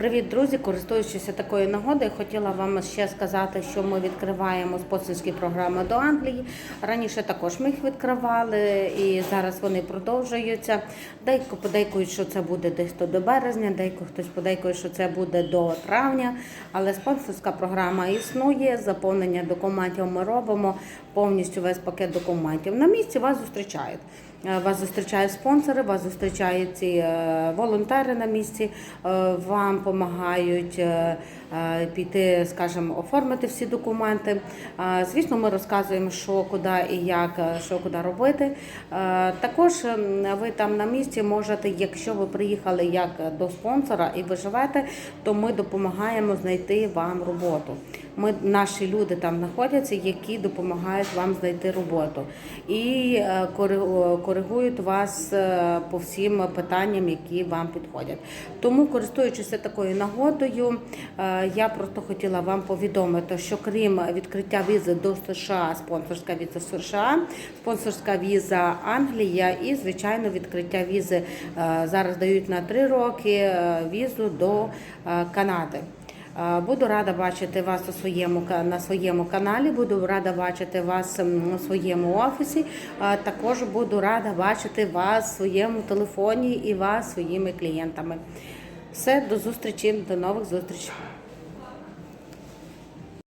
Привіт, друзі! Користуючись такою нагодою, хотіла вам ще сказати, що ми відкриваємо спонсорські програми до Англії. Раніше також ми їх відкривали, і зараз вони продовжуються. Деяко подейкують, що це буде десь то до березня, деяко хтось подейкує, що це буде до травня. Але спонсорська програма існує. Заповнення документів ми робимо повністю весь пакет документів. На місці вас зустрічають. Е, Вас зустрічають спонсори, вас зустрічають ці е, волонтери на місці, е, вам допомагають піти, скажімо, оформити всі документи. Звісно, ми розказуємо, що куди і як, що куди робити. Також ви там на місці можете, якщо ви приїхали як до спонсора і ви живете, то ми допомагаємо знайти вам роботу. Ми наші люди там знаходяться, які допомагають вам знайти роботу і е, коригують вас е, по всім питанням, які вам підходять. Тому, користуючись такою нагодою, е, я просто хотіла вам повідомити, що крім відкриття візи до США, спонсорська віза США, спонсорська віза Англія і звичайно відкриття візи зараз дають на три роки візу до Канади. Е, Буду рада бачити вас у своєму на своєму каналі. Буду рада бачити вас м, у своєму офісі. Е, Також буду рада бачити вас у своєму телефоні і вас своїми клієнтами. Все, до зустрічі, до нових зустрічей.